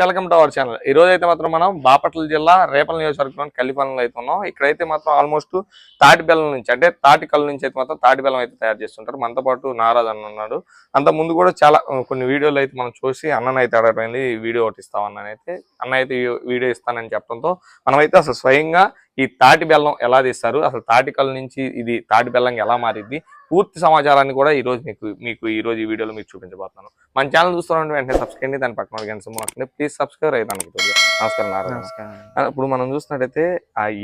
Welcome to our channel ఈ రోజు అయితే మాత్రం మనం బాపట్ల జిల్లా రేపల నియోజకవర్గం కల్లిపాలెంలో అయితే ఉన్నాం. ఇక్కడైతే మాత్రం ఆల్మోస్ట్ తాటి బెల్లం నుంచి అంటే తాటి కళ్ళు నుంచి అయితే మాత్రం తాటి బెల్లం అయితే తయారు చేస్తుంటారు. మనతో పాటు నారాజ్ అన్న ఉన్నాడు. అంత ముందు కూడా చాలా కొన్ని వీడియోలు అయితే మనం చూసి అన్నని అయితే అడగమైంది వీడియో ఒకటి ఇస్తామని అయితే. అన్న అయితే వీడియో ఇస్తానని చెప్పడంతో మనమైతే అసలు స్వయంగా ఈ తాటి బెల్లం ఎలా తీస్తారు? అసలు తాటి కళ్ళు నుంచి ఇది తాటి బెల్లం ఎలా మారిద్ది? పూర్తి సమాచారాన్ని కూడా ఈ రోజు మీకు మీకు ఈ రోజు ఈ వీడియోలో మీకు చూపించబోతున్నాను. మన ఛానల్ చూస్తున్నాంటే వెంటనే సబ్స్క్రైబ్ చేయండి దాని పక్కన గంట సింబల్ ప్లీజ్ సబ్స్క్రైబ్ అయితే అనుకుంటుంది నమస్కారం నారాయణ. నమస్కారం. ఇప్పుడు మనం చూసినట్టయితే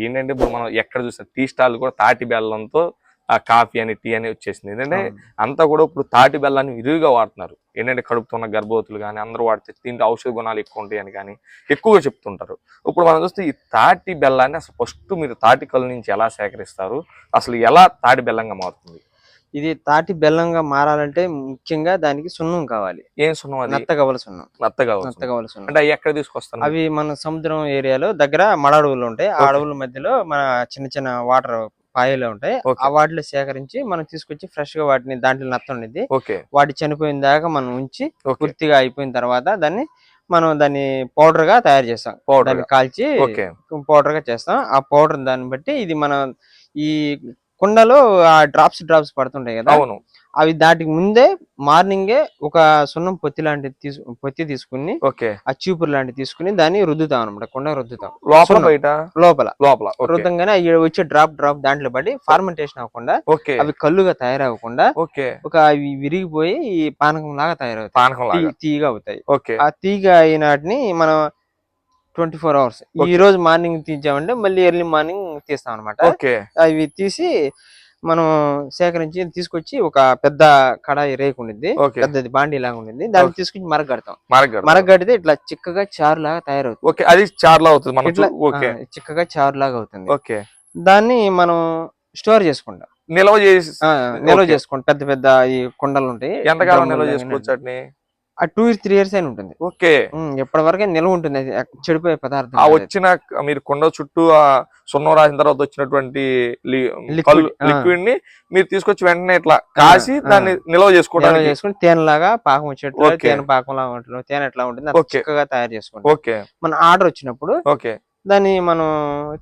ఏంటంటే ఇప్పుడు మనం ఎక్కడ చూసిన టీ స్టాల్ కూడా తాటి బెల్లంతో ఆ కాఫీ అని టీ అని వచ్చేసింది. ఏంటంటే అంతా కూడా ఇప్పుడు తాటి బెల్లాన్ని విరివిగా వాడుతున్నారు. ఏంటంటే కడుపుతున్న గర్భవతులు కానీ అందరూ వాడితే దీంట్లో ఔషధ గుణాలు ఎక్కువ ఉంటాయని కానీ ఎక్కువగా చెప్తుంటారు. ఇప్పుడు మనం చూస్తే ఈ తాటి బెల్లాన్ని అసలు ఫస్ట్ మీరు తాటి కళ్ళు నుంచి ఎలా సేకరిస్తారు? అసలు ఎలా తాటి బెల్లంగా మారుతుంది? ఇది తాటి బెల్లంగా మారాలంటే ముఖ్యంగా దానికి సున్నం కావాలి. ఏం సున్నం నత్తగవల సున్నం. నత్తగా అవుతుంది. నత్తగవల సున్నం. అంటే అవి ఎక్కడ తీసుకొస్తాను అవి మన సముద్రం ఏరియాలో దగ్గర మడ అడవులు ఉంటాయి. ఆ. అడవుల మధ్యలో మన చిన్న చిన్న వాటర్ పాయలు ఉంటాయి. ఆ వాటిలో సేకరించి మనం తీసుకొచ్చి ఫ్రెష్గా వాటిని దాంట్లో నత్త ఉండేది ఓకే. వాటి చనిపోయిన దాకా మనం ఉంచి పూర్తిగా అయిపోయిన తర్వాత దాన్ని మనం దాన్ని పౌడర్గా తయారు చేస్తాం. పౌడర్. దాన్ని కాల్చి పౌడర్గా చేస్తాం. ఆ పౌడర్ దాన్ని బట్టి ఇది మన ఈ కుండలో ఆ డ్రాప్స్ డ్రాప్స్ పడుతుంటాయి కదా? అవును. అవి దాటికి ముందే మార్నింగే ఒక సున్నం పొత్తి లాంటిది తీసు పొత్తి తీసుకుని ఓకే. ఆ చీపురు లాంటిది తీసుకుని దాన్ని రుద్దుతాం అనమాట కుండ రుద్దుతాం. లోపల. బయట? లోపల. లోపల రుద్దంగానే అవి వచ్చే డ్రాప్ డ్రాప్ దాంట్లో పడి ఫార్మెంటేషన్ అవ్వకుండా ఓకే. అవి కళ్ళుగా తయారవ్వకుండా ఓకే. ఒక అవి విరిగిపోయి ఈ పానకం లాగా తయారవుతాయి. పానకం లాగా. తీ- తీయగా అవుతాయి. ఓకే. ఆ తీగ అయినాటిని మనం ట్వంటీ ఫోర్ అవర్స్. ఈ రోజు మార్నింగ్ తీసామంటే మళ్ళీ ఎర్లీ మార్నింగ్ తీస్తాం అనమాట ఓకే. అవి తీసి మనం సేకరించి తీసుకొచ్చి ఒక పెద్ద కడాయి రేకు ఉండిద్ది. ఓకే. పెద్దది బాండీ లాగా ఉండింది దాన్ని. తీసుకొచ్చి మరగడతాం మరగడ మరగడితే ఇట్లా చిక్కగా చారు లాగా తయారవుతుంది. ఓకే. అది అవుతుంది ఇట్లా చిక్కగా చారు లాగా అవుతుంది ఓకే. దాన్ని మనం స్టోర్ చేసుకుంటాం. నిల్వ చేసి ఆ, నిల్వ. చేసుకుంటాం. పెద్ద పెద్ద ఈ కుండలు ఉంటాయి. ఎంతకాలం నిల్వ చేసుకోవచ్చు ఆ టూ త్రీ ఇయర్స్ అయిన ఉంటుంది ఓకే ఎప్పటి వరకే నిల్వ ఉంటుంది అది చెడిపోయే పదార్థం ఆ. వచ్చిన మీరు కొండ చుట్టూ ఆ సున్నం రాసిన తర్వాత వచ్చినటువంటి. లిక్విడ్ని మీరు తీసుకొచ్చి వెంటనే ఇట్లా కాసి. దాన్ని నిల్వ చేసుకోవడానికి చేసుకుని తేనె లాగా పాకం Okay. తేనె పాకం లాగా ఉంటుంది తేనె ఎట్లా ఉంటుంది. చిక్కగా తయారు చేసుకుంటాం ఓకే మన ఆర్డర్ వచ్చినప్పుడు ఓకే దాన్ని మనం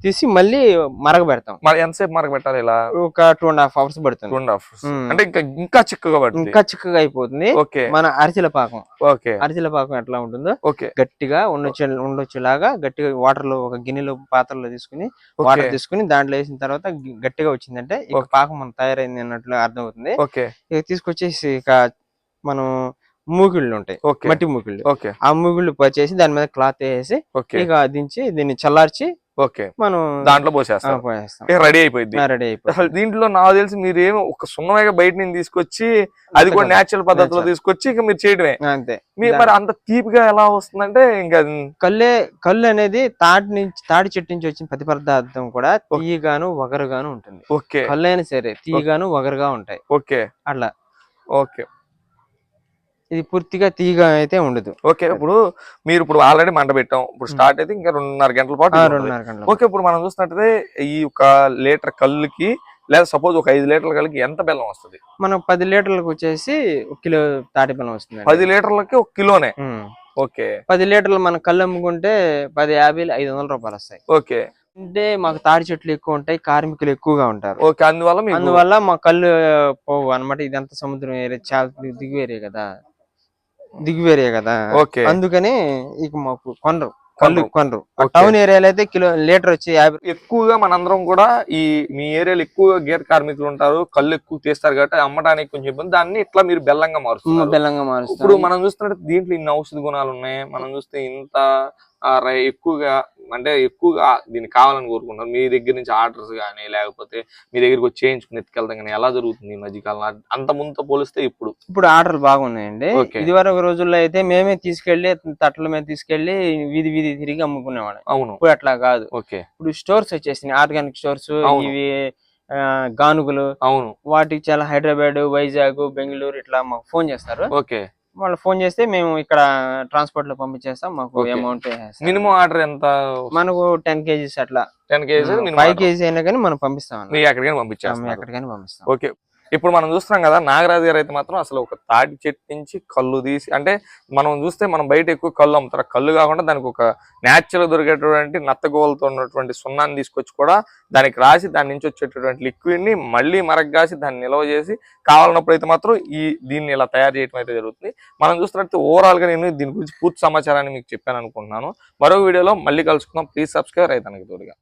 తీసి మళ్ళీ మరగబెడతాం. మరి ఎంతసేపు మరక పెట్టాలి ఇలా? ఒక two and half hours two పడుతుంది. And half. అంటే ఇంకా ఇంకా చిక్కగా పడుతుంది. ఇంకా చిక్కగా అయిపోతుంది. ఓకే. మన అరిసెల పాకం. ఓకే. అరిసెల పాకం ఎట్లా ఉంటుందో ఓకే. గట్టిగా ఉండొచ్చే ఉండొచ్చేలాగా గట్టిగా వాటర్లో ఒక గిన్నెలో పాత్రలో తీసుకుని వాటర్ తీసుకుని దాంట్లో వేసిన తర్వాత గట్టిగా వచ్చిందంటే ఇక. పాకం మనం తయారైంది అన్నట్లు అర్థం అవుతుంది ఓకే. ఇక తీసుకొచ్చేసి ఇక మనం మూకిళ్ళు ఉంటాయి ఓకే. మట్టి మూకిళ్ళు ఓకే. ఆ మూకిళ్ళు పచ్చేసి దాని మీద క్లాత్ వేసి ఇక దించి దీన్ని చల్లార్చి ఓకే. మనం దాంట్లో పోయేస్తాం రెడీ అయిపోయింది రెడీ అయిపోతుంది. అసలు దీంట్లో నాకు తెలిసి మీరు ఏమో ఒక సున్నమేగా బయట నుంచి తీసుకొచ్చి అది కూడా. నేచురల్ పద్ధతిలో. తీసుకొచ్చి ఇక మీరు చేయడమే. అంతే. మీరు మరి అంత తీపిగా ఎలా వస్తుందంటే ఇంకా కళ్ళే కళ్ళు అనేది తాటి నుంచి తాటి చెట్టు నుంచి వచ్చిన ప్రతి పదార్థం కూడా తీయగాను వగరుగాను ఉంటుంది. ఓకే. కళ్ళు అయినా సరే తీయగాను వగరుగా ఉంటాయి. ఓకే. అట్లా. ఓకే. ఇది పూర్తిగా తీయగా అయితే ఉండదు. ఓకే ఇప్పుడు మీరు ఇప్పుడు ఆల్రెడీ మంట పెట్టాం. ఇప్పుడు స్టార్ట్ అయితే ఇంకా రెండున్నర గంటల పాటు. రెండున్నర గంటలు ఓకే ఇప్పుడు మనం చూసినట్టయితే ఈ ఒక లీటర్ కళ్ళుకి లేదా సపోజ్ ఒక ఐదు లీటర్ల కళ్ళకి ఎంత బెల్లం వస్తుంది? మనం పది లీటర్లకు వచ్చేసి ఒక కిలో తాటి బెల్లం వస్తుంది పది లీటర్లకి ఒక కిలోనే? ఓకే. పది లీటర్లు మన కళ్ళు అమ్ముకుంటే పది యాభై ఐదు వందల రూపాయలు వస్తాయి. ఓకే. అంటే మాకు తాడి చెట్లు ఎక్కువ ఉంటాయి కార్మికులు ఎక్కువగా ఉంటారు. ఓకే అందువల్ల అందువల్ల మా కళ్ళు పోవు అనమాట ఇదంతా సముద్రం ఏరియా చాలా ది- దిగువ ఏరియా కదా. దిగువ ఏరియా కదా. ఓకే. అందుకని ఇక మాకు కొనరు. కళ్ళు కొనరు. ఓకే. టౌన్ ఏరియాలో అయితే కిలో లీటర్ వచ్చి యాభై ఎక్కువగా మనందరం కూడా ఈ మీ ఏరియాలో ఎక్కువగా గీత కార్మికులు ఉంటారు కళ్ళు ఎక్కువ తీస్తారు కాబట్టి అమ్మడానికి కొంచెం ఇబ్బంది. దాన్ని ఇట్లా మీరు బెల్లంగా మారుస్తున్నారు. బెల్లంగా ఇప్పుడు మారుస్తాం మనం చూస్తున్నట్టు దీంట్లో ఇన్ని ఔషధ గుణాలు ఉన్నాయి మనం చూస్తే ఇంత ఎక్కువగా అంటే ఎక్కువగా దీన్ని కావాలని కోరుకుంటారు మీ దగ్గర నుంచి ఆర్డర్స్ కానీ లేకపోతే మీ దగ్గరికి వచ్చి చేయించుకుని ఎత్తుకెళ్తాం కానీ ఎలా జరుగుతుంది ఈ మధ్యకాలం అంత ముందుతో పోలిస్తే ఇప్పుడు? ఇప్పుడు ఆర్డర్లు బాగున్నాయండి. ఇది వరకు రోజుల్లో అయితే మేమే తీసుకెళ్ళి తట్టల మీద తీసుకెళ్ళి వీధి వీధి తిరిగి అమ్ముకునేవాళ్ళం. అవును. ఇప్పుడు అట్లా కాదు. ఓకే. ఇప్పుడు స్టోర్స్ వచ్చేసినాయి. Organic stores. ఇవి గానుగులు అవును. వాటికి చాలా హైదరాబాద్ వైజాగ్ బెంగళూరు ఇట్లా మాకు ఫోన్ చేస్తారు. ఓకే. వాళ్ళు ఫోన్ చేస్తే మేము ఇక్కడ ట్రాన్స్పోర్ట్లో పంపించేస్తాం మాకు. అమౌంట్ మినిమం ఆర్డర్ ఎంత మనకు టెన్ కేజీస్ అట్లా. టెన్ కేజీ ఫైవ్ కేజీ అయినా కానీ మనం పంపిస్తాం ఎక్కడికైనా పంపించేస్తారు ఎక్కడికైనా పంపిస్తాం. ఓకే. ఇప్పుడు మనం చూస్తున్నాం కదా నాగరాజు గారు అయితే మాత్రం అసలు ఒక తాటి చెట్టు నుంచి కళ్ళు తీసి అంటే మనం చూస్తే మనం బయట ఎక్కువ కళ్ళు అమ్ముతారు. కళ్ళు కాకుండా దానికి ఒక న్యాచురల్ దొరికేటటువంటి నత్తగోలతో ఉన్నటువంటి సున్నాన్ని తీసుకొచ్చి కూడా దానికి రాసి దాని నుంచి వచ్చేటటువంటి లిక్విడ్ని మళ్ళీ మరగ్గాసి దాన్ని నిల్వ చేసి కావాలన్నప్పుడు అయితే మాత్రం ఈ దీన్ని ఇలా తయారు చేయడం అయితే జరుగుతుంది. మనం చూస్తున్నట్టు ఓవరాల్గా నేను దీని గురించి పూర్తి సమాచారాన్ని మీకు చెప్పాను అనుకుంటున్నాను. మరో వీడియోలో మళ్ళీ కలుసుకుందాం. ప్లీజ్ సబ్స్క్రైబ్ రైతానికి తోడుగా.